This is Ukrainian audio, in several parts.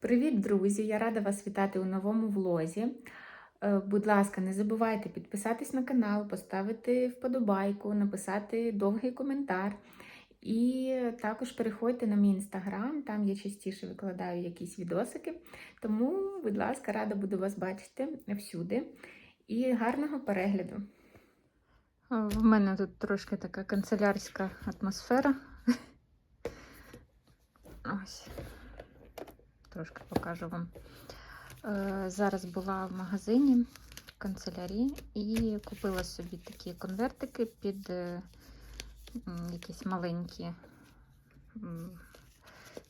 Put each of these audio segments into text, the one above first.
Привіт, друзі! Я рада вас вітати у новому влозі. Е, Будь ласка, не забувайте підписатись на канал, поставити вподобайку, написати довгий коментар. І також переходьте на мій інстаграм, там я частіше викладаю якісь відосики. Тому, будь ласка, рада буду вас бачити всюди. І гарного перегляду! В мене тут трошки така канцелярська атмосфера. Ось. Трошки покажу вам. Е, Зараз була в магазині в канцелярії і купила собі такі конвертики під е, якісь маленькі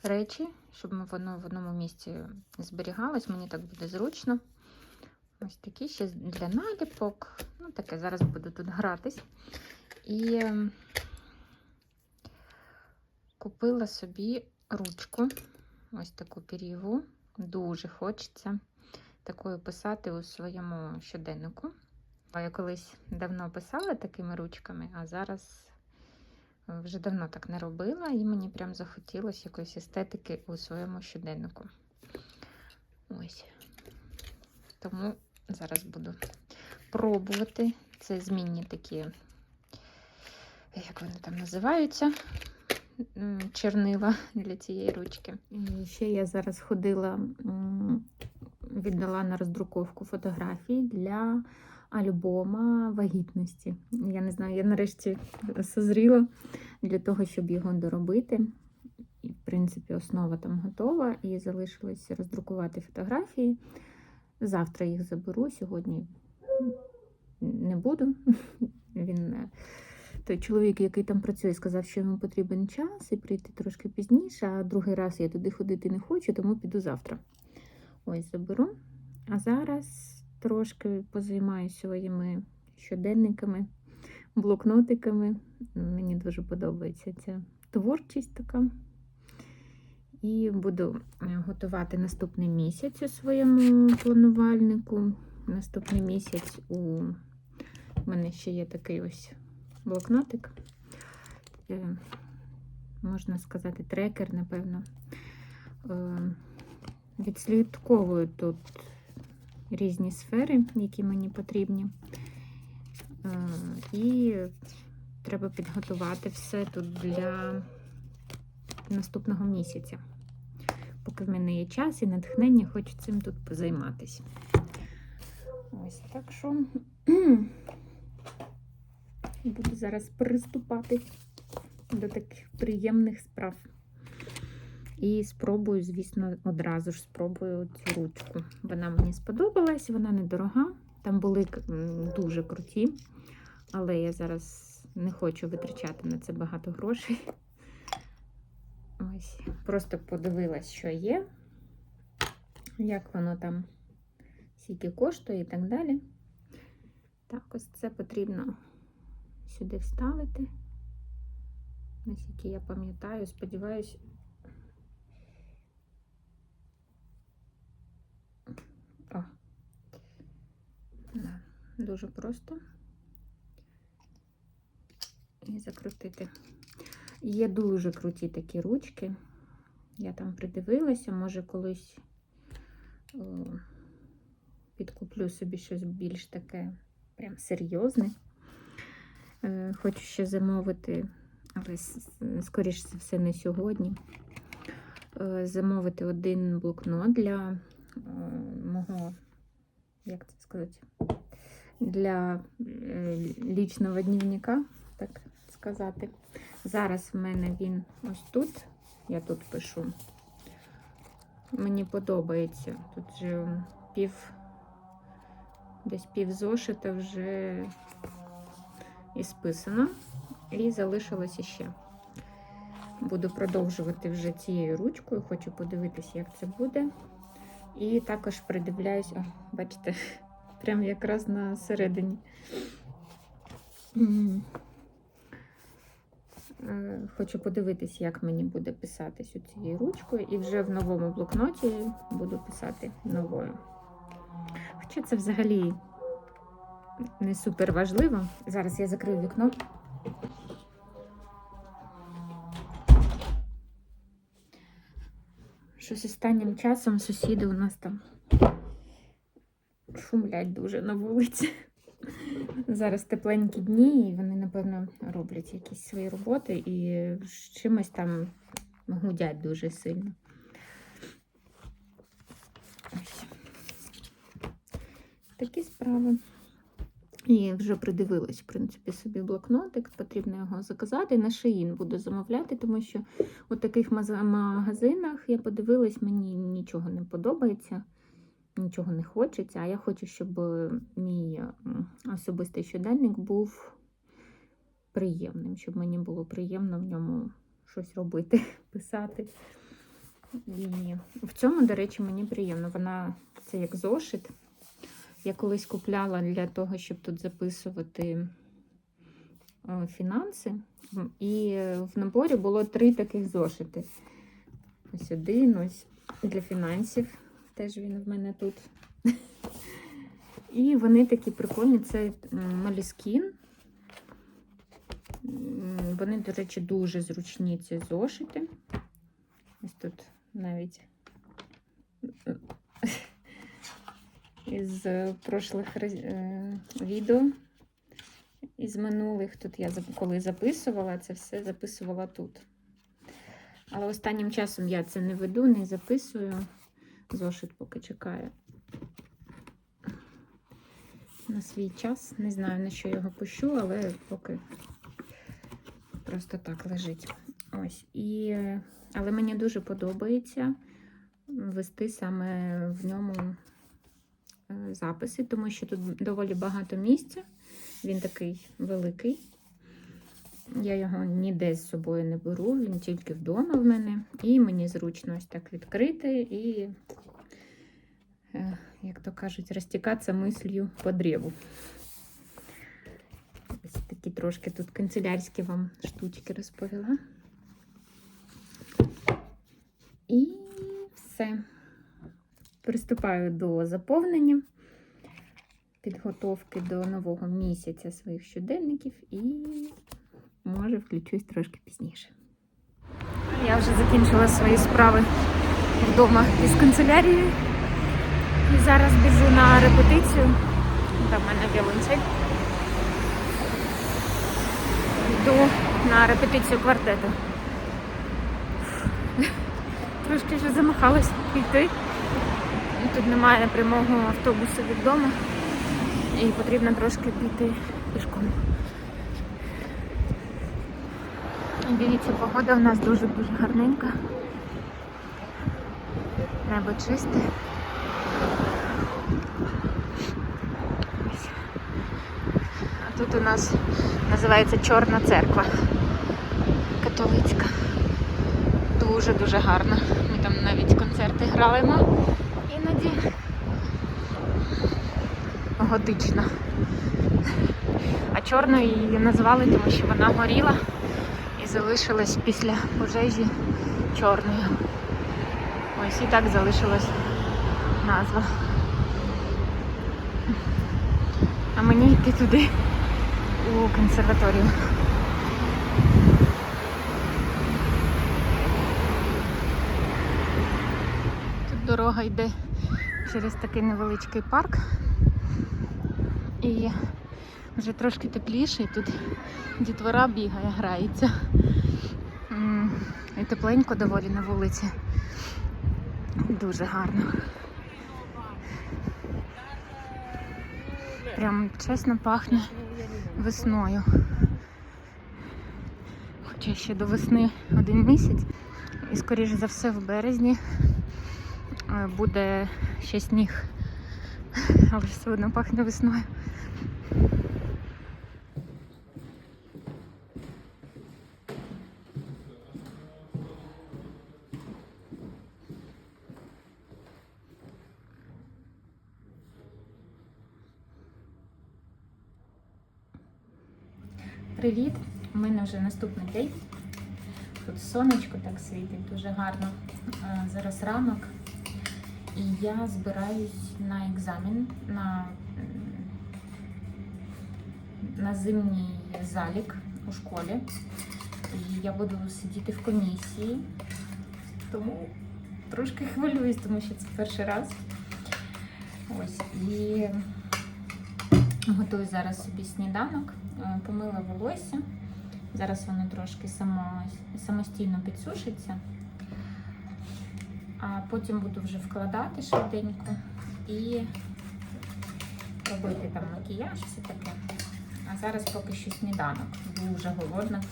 речі, щоб воно в одному місці зберігалось. Мені так буде зручно. Ось такі ще для наліпок. Ну, таке, зараз буду тут гратись. І ем, купила собі ручку, ось таку пір'єву. Дуже хочеться такою писати у своєму щоденнику. Я колись давно писала такими ручками, а зараз е, вже давно так не робила, і мені прям захотілося якоїсь естетики у своєму щоденнику. Ось. Тому зараз буду пробувати. Це змінні такі, як вони там називаються, чернила для цієї ручки. І ще я зараз ходила, віддала на роздруковку фотографій для альбома вагітності. Я не знаю, я нарешті созріла для того, щоб його доробити. І, в принципі, основа там готова, і залишилось роздрукувати фотографії. Завтра їх заберу, сьогодні не буду. Він е, той чоловік, який там працює, сказав, що йому потрібен час і прийти трошки пізніше, а другий раз я туди ходити не хочу, тому піду завтра. Ось заберу. А зараз трошки позаймаюся своїми щоденниками, блокнотиками. Мені дуже подобається ця творчість така. І буду е, готувати наступний місяць у своєму планувальнику. Наступний місяць у мене ще є такий ось блокнотик. Е, Можна сказати, трекер, напевно. Е, Відслідковую тут різні сфери, які мені потрібні. Е, І треба підготувати все тут для наступного місяця. Поки в мене є час і натхнення, хочу цим тут позайматися. Ось так що буду зараз приступати до таких приємних справ. І спробую, звісно, одразу ж спробую цю ручку. Вона мені сподобалась, вона недорога. Там були дуже круті, але я зараз не хочу витрачати на це багато грошей. Ось, просто подивилась, що є, як воно там скільки коштує і так далі. Так, ось це потрібно сюди вставити. Наскільки я пам'ятаю, сподіваюсь. О, да, дуже просто. І закрутити. Є дуже круті такі ручки. Я там придивилася, може колись о, підкуплю собі щось більш таке прям серйозне. Е, Хочу ще замовити, але скоріш за все не сьогодні. Е, Замовити один блокнот для е, мого, як це сказати, для лічного дневника, так сказати. Зараз в мене він ось тут. Я тут пишу. Мені подобається. Тут вже пів, десь пів зошита вже і списано. І залишилося ще. Буду продовжувати вже цією ручкою, хочу подивитися, як це буде. І також придивляюсь, о, бачите, прямо якраз на середині. Е, Хочу подивитись, як мені буде писатись у цією ручкою, і вже в новому блокноті буду писати новою. Хоча це взагалі не супер важливо. Зараз я закрию вікно. Щось останнім часом сусіди у нас там шумлять дуже на вулиці. Зараз тепленькі дні, і вони, напевно, роблять якісь свої роботи і з чимось там гудять дуже сильно. Такі справи. І вже придивилась, в принципі, собі блокнотик. Потрібно його заказати. На шиїн буду замовляти, тому що у таких магазинах я подивилась, мені нічого не подобається, нічого не хочеться. А я хочу, щоб е, мій особистий щоденник був приємним, щоб мені було приємно в ньому щось робити, писати. І в цьому, до речі, мені приємно. Вона це як зошит. Я колись купляла для того, щоб тут записувати е, фінанси. І в наборі було три таких зошити. Ось один, ось для фінансів. Теж він в мене тут. І вони такі прикольні. Це Моліскін. Вони, до речі, дуже зручні ці зошити. Ось тут навіть із е, прошлих е, відео, із минулих. Тут я коли записувала, це все записувала тут. Але останнім часом я це не веду, не записую. Зошит поки чекає на свій час. Не знаю, на що його пущу, але поки просто так лежить. Ось. І... Але мені дуже подобається вести саме в ньому записи, тому що тут доволі багато місця. Він такий великий. Я його ніде з собою не беру, він тільки вдома в мене. І мені зручно ось так відкрити і, е, як то кажуть, розтікатися мислю по древу. Ось такі трошки тут канцелярські вам штучки розповіла. І все. Приступаю до заповнення, підготовки до нового місяця своїх щоденників і може включусь трошки пізніше. Я вже закінчила свої справи вдома із канцелярією. І зараз біжу на репетицію. Там в мене віолончель. Йду на репетицію квартету. Трошки вже замахалась Тут немає прямого автобусу від дому. І потрібно трошки піти пішком. Дивіться, погода у нас дуже-дуже гарненька. Небо чисте. А тут у нас називається Чорна церква католицька. Дуже-дуже гарно. Ми там навіть концерти граємо іноді. Готично. А чорною її назвали, тому що вона горіла і залишилась після пожежі чорною. Ось і так залишилась назва. А мені йти туди у консерваторію. Тут дорога йде через такий невеличкий парк. І вже трошки тепліше, і тут дітвора бігає, грається. І тепленько доволі на вулиці. Дуже гарно. Прям чесно пахне весною. Хоча ще до весни один місяць. І скоріше за все в березні е, буде ще сніг. Але все одно пахне весною. Привіт! У мене вже наступний день. Тут сонечко так світить дуже гарно. Зараз ранок. І я збираюсь на екзамен на, на зимній залік у школі. І я буду сидіти в комісії. Тому трошки хвилююсь, тому що це перший раз. Ось і готую зараз собі сніданок, Е, помила волосся. Зараз воно трошки само, самостійно підсушиться. А потім буду вже вкладати швиденько і робити там макіяж, все таке. А зараз поки що сніданок. Дуже голодна.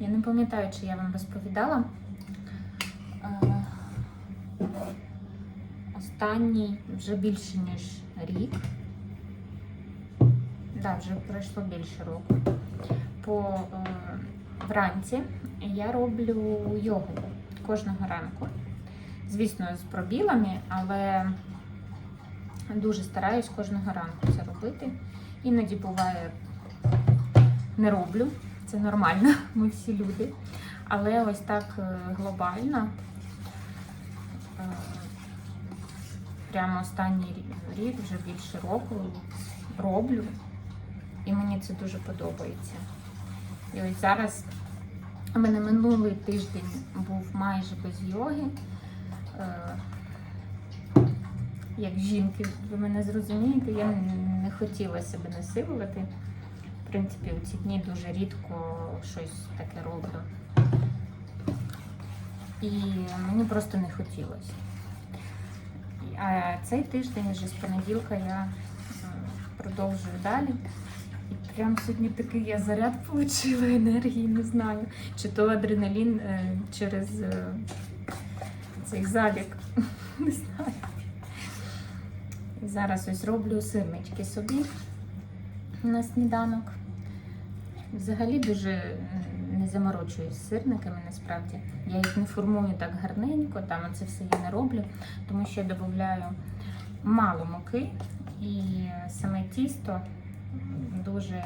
Я не пам'ятаю, чи я вам розповідала. Е, Останній вже більше, ніж рік. Да, вже пройшло більше року. По е, вранці я роблю йогу кожного ранку. Звісно, з пробілами, але дуже стараюсь кожного ранку це робити. Іноді буває не роблю, це нормально, ми всі люди. Але ось так е, глобально. е, Прямо останній рік, вже більше року роблю. І мені це дуже подобається. І ось зараз у мене минулий тиждень був майже без йоги. Е, Як жінки, ви мене зрозумієте, я не хотіла себе насилувати. В принципі, у ці дні дуже рідко щось таке роблю. І мені просто не хотілося. А цей тиждень вже з понеділка я е, продовжую далі. Прям сьогодні такий я заряд отримала енергії, не знаю. Чи то адреналін е, через е, цей залік. Не знаю. Зараз ось роблю сирнички собі на сніданок. Взагалі дуже не заморочуюсь з сирниками насправді. Я їх не формую так гарненько, там це все я не роблю, тому що я додаю мало муки і саме тісто дуже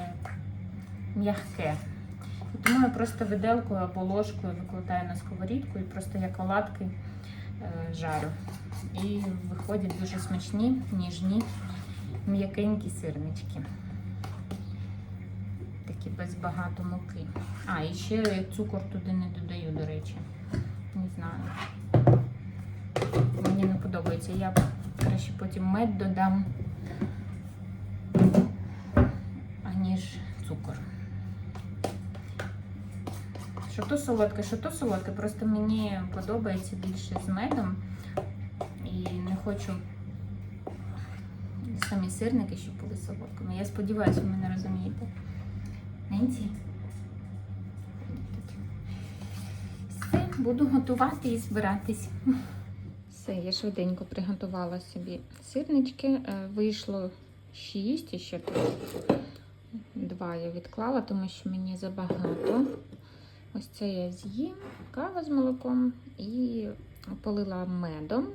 м'яке. Тому я просто виделкою або ложкою викладаю на сковорідку і просто як оладки е, жарю. І виходять дуже смачні, ніжні, м'якенькі сирнички. Такі без багато муки. А, і ще цукор туди не додаю, до речі. Не знаю. Мені не подобається. Я краще потім мед додам, цукор. Що то солодке, що то солодке. Просто мені подобається більше з медом. І не хочу самі сирники, щоб були солодкими. Я сподіваюся, ви мене розумієте. Ненці. Все, буду готувати і збиратись. Все, я швиденько приготувала собі сирнички. Е, Вийшло 6, і ще два я відклала, тому що мені забагато. Ось це я з'їм, кава з молоком і полила медом.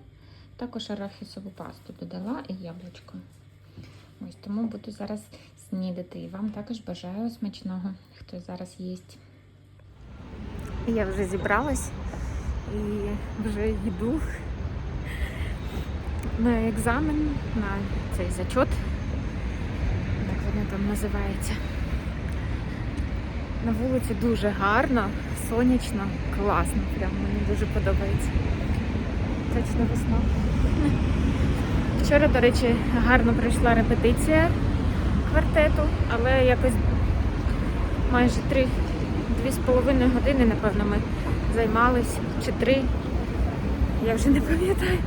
Також арахісову пасту додала і яблучко. Ось тому буду зараз снідати. І вам також бажаю смачного, хто зараз їсть. Я вже зібралась і вже йду на екзамен, на цей зачот. Там називається. На вулиці дуже гарно, сонячно, класно. Прям мені дуже подобається. Точно весна. Вчора, до речі, гарно пройшла репетиція квартету, але якось майже три, дві з половиною години, напевно, ми займались, чи три. Я вже не пам'ятаю.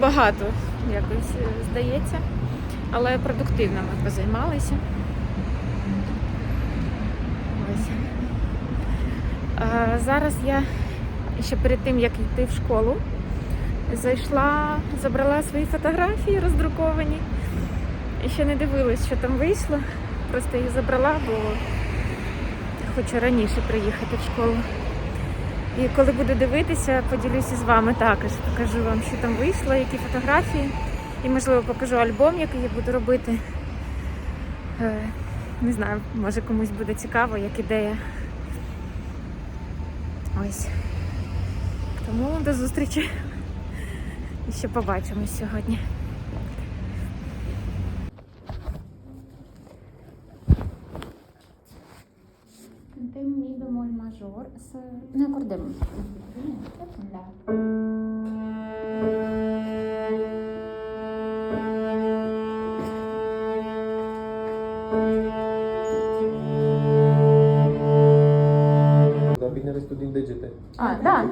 Багато якось е, здається. Але продуктивно ми позаймалися. Зараз я ще перед тим, як йти в школу, зайшла, забрала свої фотографії роздруковані. І ще не дивилась, що там вийшло. Просто їх забрала, бо хочу раніше приїхати в школу. І коли буду дивитися, поділюся з вами також. Покажу вам, що там вийшло, які фотографії. І, можливо, покажу альбом, який я буду робити. Е, Не знаю, може комусь буде цікаво, як ідея. Ось. Тому до зустрічі. І ще побачимось сьогодні. Де мі бемоль мажор Să ne acordăm.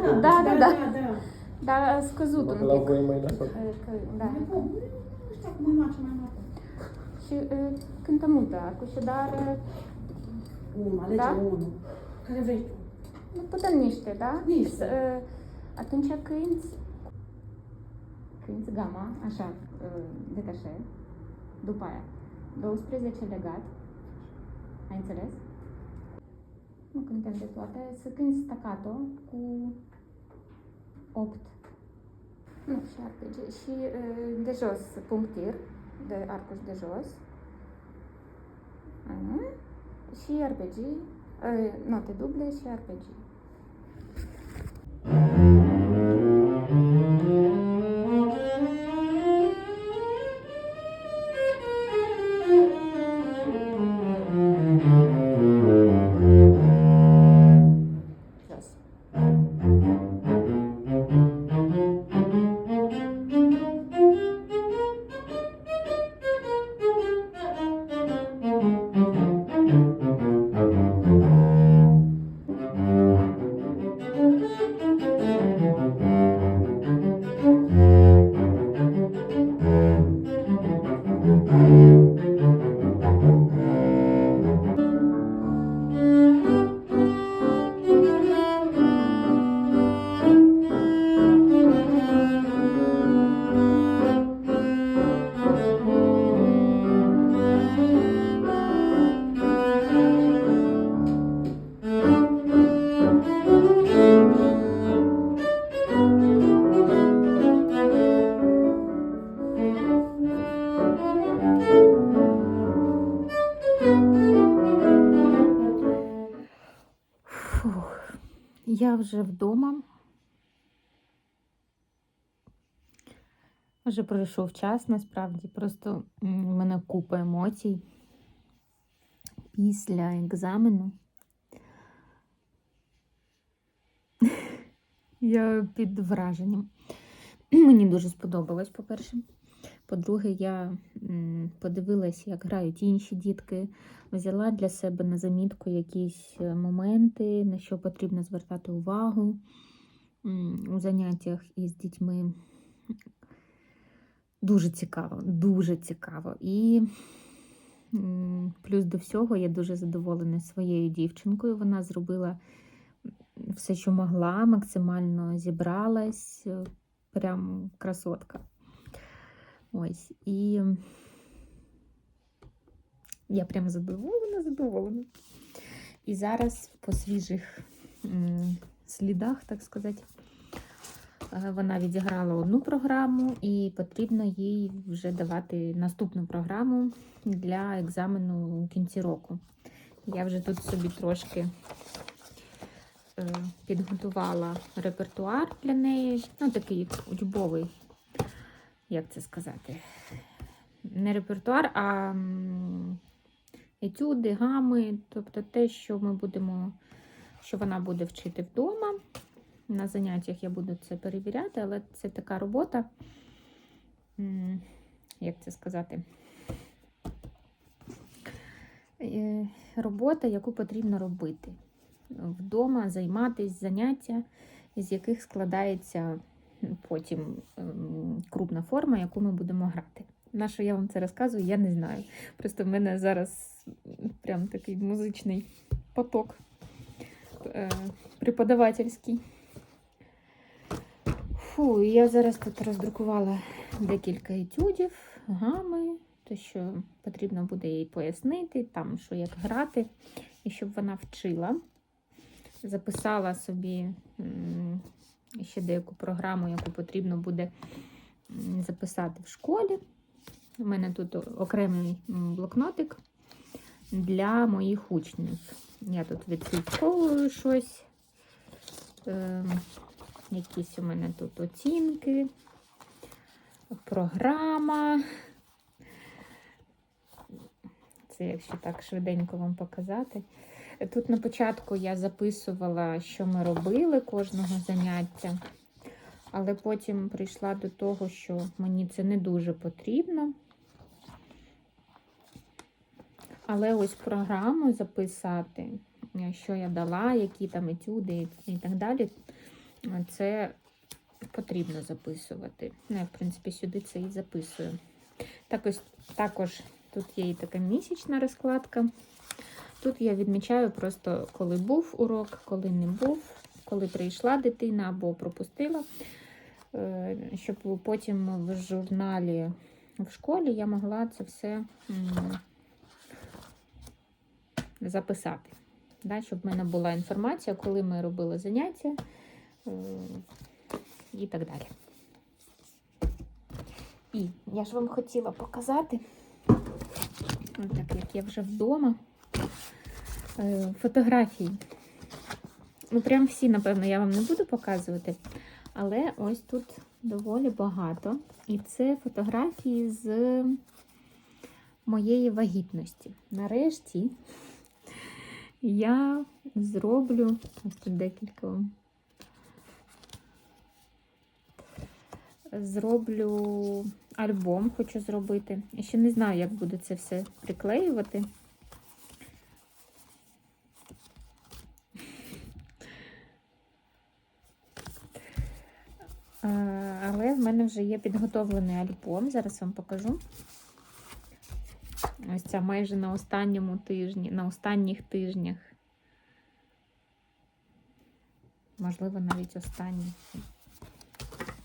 Da, da, da, da. da. Dar a scăzut Numai un că la pic. voi e mai nasol. Uh, Că, da. Nu știu acum mai mare, mai mare. Și uh, cântă multă acum și dar uh, Unu, alege Da? unul. Care vrei tu? nu putem niște, da? Niște. Uh, Atunci cânti cânti gama, așa, uh, detașe, după aia 12 legat, ai înțeles? Nu cântăm de toate, să cânti staccato cu 8 nu, și arpege. Și uh, de jos, punctir, de arcuș de jos. Aha. Și arpegii, uh, note duble și arpegii. Вже вдома. Вже пройшов час, насправді. Просто в мене купа емоцій після екзамену. Я під враженням. Мені дуже сподобалось, по-перше. По-друге, я м, подивилась, як грають інші дітки, взяла для себе на замітку якісь е, моменти, на що потрібно звертати увагу у заняттях із дітьми. Дуже цікаво, дуже цікаво. І плюс до всього я дуже задоволена своєю дівчинкою. Вона зробила все, що могла, максимально зібралась, е, прям красотка. Ось. І я прям задоволена, задоволена. І зараз по свіжих слідах, так сказати, е, вона відіграла одну програму, і потрібно їй вже давати наступну програму для екзамену у кінці року. Я вже тут собі трошки е, підготувала репертуар для неї. Ну, такий учбовий, як це сказати, не репертуар, а етюди, гами, тобто те, що ми будемо, що вона буде вчити вдома. На заняттях я буду це перевіряти, але це така робота, як це сказати, Е, робота, яку потрібно робити. Вдома займатися заняття, з яких складається потім ем, крупна форма, яку ми будемо грати. На що я вам це розказую, я не знаю. Просто в мене зараз прям такий музичний поток е, преподавательський. Фу, я зараз тут роздрукувала декілька етюдів, гами, то що потрібно буде їй пояснити, там що як грати, і щоб вона вчила. Записала собі ще деяку програму, яку потрібно буде записати в школі. У мене тут окремий блокнотик для моїх учнів. Я тут відслідковую щось. Ем, якісь у мене тут оцінки, програма. Це якщо так швиденько вам показати. Тут на початку я записувала, що ми робили кожного заняття, але потім прийшла до того, що мені це не дуже потрібно. Але ось програму записати, що я дала, які там етюди і так далі, це потрібно записувати. Ну, я, в принципі, сюди це і записую. Так ось, також тут є і така місячна розкладка. Тут я відмічаю просто, коли був урок, коли не був, коли прийшла дитина або пропустила, е, щоб потім в журналі в школі я могла це все записати. Да, щоб в мене була інформація, коли ми робили заняття е, і так далі. І я ж вам хотіла показати, так як я вже вдома, е, фотографії. Ну, прям всі, напевно, я вам не буду показувати, але ось тут доволі багато. І це фотографії з моєї вагітності. Нарешті я зроблю ось тут декілька. Зроблю альбом, хочу зробити. Я ще не знаю, як буду це все приклеювати. Але в мене вже є підготовлений альбом. Зараз вам покажу. Ось ця майже на останньому тижні, на останніх тижнях. Можливо, навіть останній.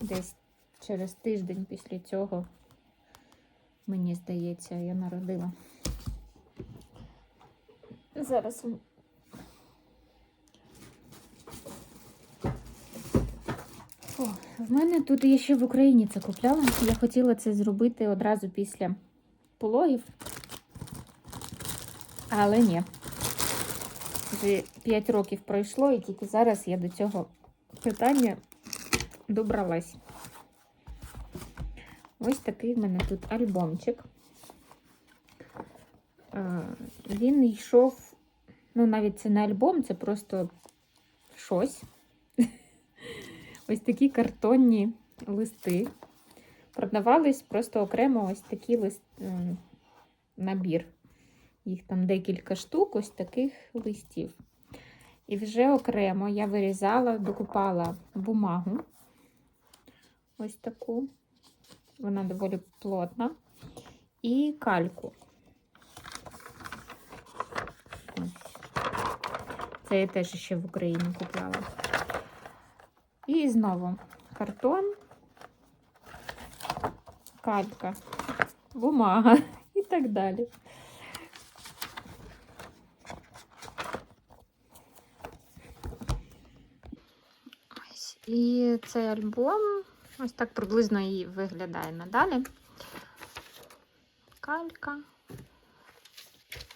Десь через тиждень після цього, мені здається, я народила. Зараз. О, в мене тут я ще в Україні це купляла. Я хотіла це зробити одразу після пологів. Але ні. Вже 5 років пройшло, і тільки зараз я до цього питання добралась. Ось такий в мене тут альбомчик. Він йшов, ну, навіть це не альбом, це просто щось. Ось такі картонні листи. Продавались просто окремо ось такий лист, набір. Їх там декілька штук, ось таких листів. І вже окремо я вирізала, докупала бумагу. Ось таку. Вона доволі плотна. І кальку. Це я теж ще в Україні купляла. І знову картон, калька, бумага і так далі. І цей альбом ось так приблизно і виглядає надалі. Калька,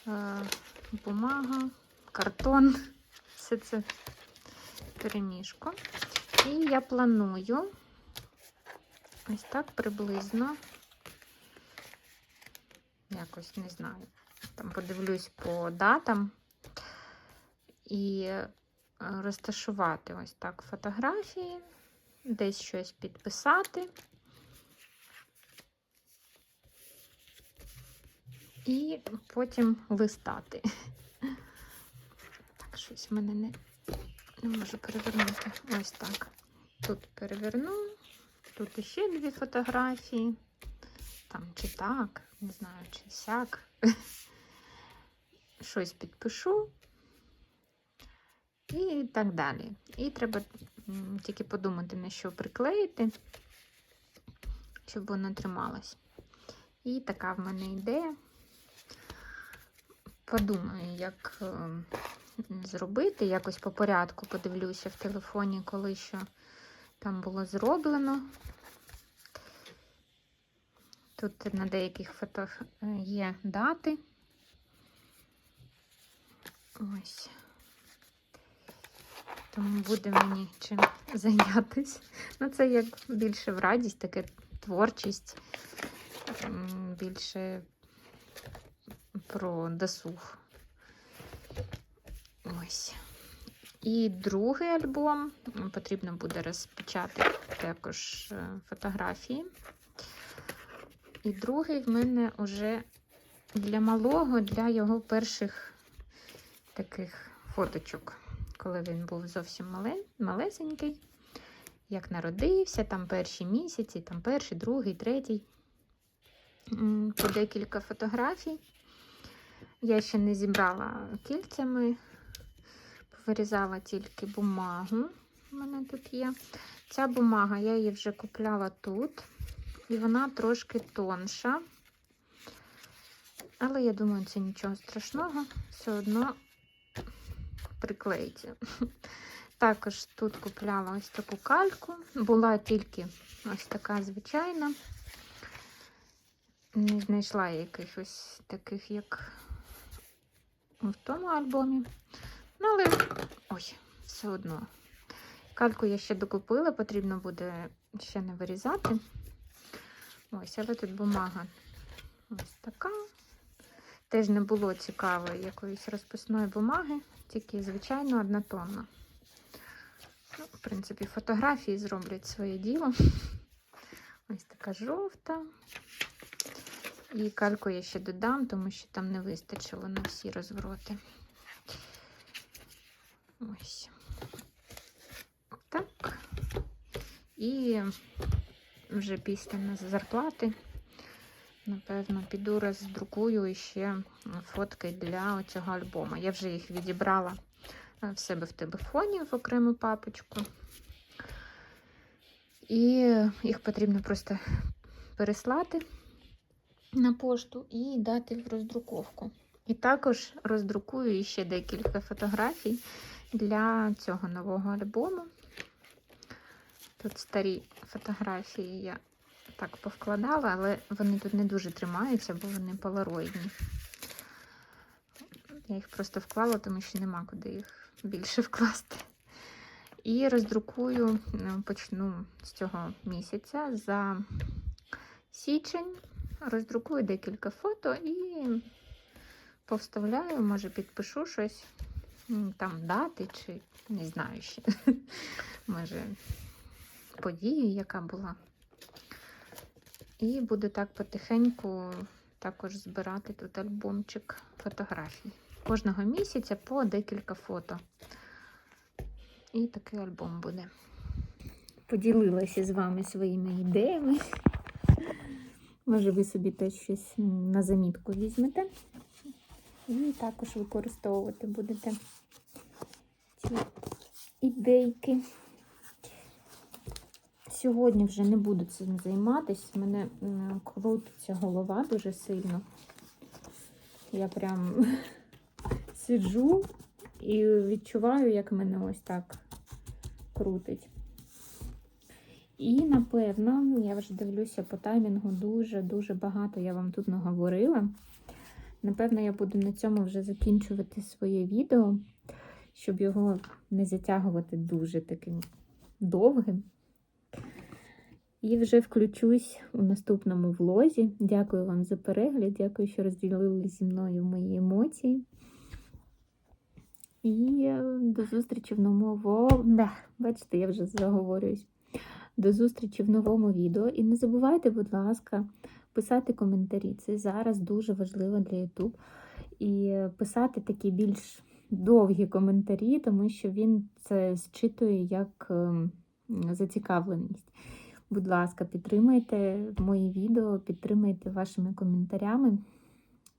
е, бумага, картон. Все це перемішку. І я планую ось так приблизно. Якось не знаю. Там подивлюсь по датам і е, розташувати ось так фотографії, десь щось підписати. І потім листати. Так, щось в мене не, не можу перевернути. Ось так. Тут переверну, тут ще дві фотографії. Там чи так, не знаю, чи сяк. Щось підпишу. І так далі. І треба тільки подумати, на що приклеїти, щоб воно трималось. І така в мене ідея. Подумаю, як е, зробити. Якось по порядку подивлюся в телефоні, коли що там було зроблено. Тут на деяких фото е, є дати. Ось. Тому буде мені чим зайнятися. Ну, це як більше в радість, таке творчість, більше про досуг. Ось. І другий альбом потрібно буде розпечати також е, фотографії. І другий в мене вже для малого, для його перших таких фоточок, коли він був зовсім мале- малесенький, як народився, там перші місяці, там перший, другий, третій. По декілька фотографій. Я ще не зібрала кільцями, повирізала тільки бумагу. У мене тут є. Ця бумага, я її вже купляла тут, і вона трошки тонша. Але я думаю, це нічого страшного, все одно приклеїться. Також тут купляла ось таку кальку. Була тільки ось така звичайна. Не знайшла якихось таких, як в тому альбомі. Ну, але ой, все одно. Кальку я ще докупила, потрібно буде ще не вирізати. Ось, але тут бумага ось така. Теж не було цікавої якоїсь розписної бумаги, тільки звичайно однотонна. Ну, в принципі, фотографії зроблять своє діло. Ось така жовта. І кальку я ще додам, тому що там не вистачило на всі розвороти. Ось. Так. І вже після зарплати, напевно, піду роздрукую ще фотки для цього альбому. Я вже їх відібрала в себе в телефоні в окрему папочку. І їх потрібно просто переслати на пошту і дати в роздруковку. І також роздрукую ще декілька фотографій для цього нового альбому. Тут старі фотографії я так повкладала, але вони тут не дуже тримаються, бо вони полароїдні. Я їх просто вклала, тому що нема куди їх більше вкласти. І роздрукую, ну, почну з цього місяця за січень. Роздрукую декілька фото і повставляю, може підпишу щось, там дати чи не знаю ще. Може, подію, яка була. І буду так потихеньку також збирати тут альбомчик фотографій. Кожного місяця по декілька фото. І такий альбом буде. Поділилася з вами своїми ідеями. Може, ви собі теж щось на замітку візьмете. І також використовувати будете ці ідейки. Сьогодні вже не буду цим займатися. Мене крутиться голова дуже сильно. Я прям сиджу і відчуваю, як мене ось так крутить. І, напевно, я вже дивлюся по таймінгу дуже-дуже багато я вам тут наговорила. Напевно, я буду на цьому вже закінчувати своє відео, щоб його не затягувати дуже таким довгим. І вже включусь у наступному влозі. Дякую вам за перегляд, дякую, що розділили зі мною мої емоції. І е, до зустрічі в новому. Да, бачите, я вже заговорююсь. До зустрічі в новому відео. І не забувайте, будь ласка, писати коментарі. Це зараз дуже важливо для YouTube. І писати такі більш довгі коментарі, тому що він це зчитує як ем, зацікавленість. Будь ласка, підтримайте мої відео, підтримайте вашими коментарями.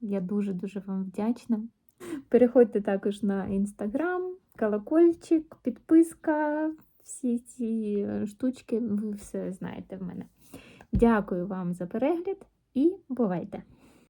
Я дуже-дуже вам вдячна. Переходьте також на інстаграм, колокольчик, підписка, всі ці штучки, ви все знаєте в мене. Дякую вам за перегляд і бувайте!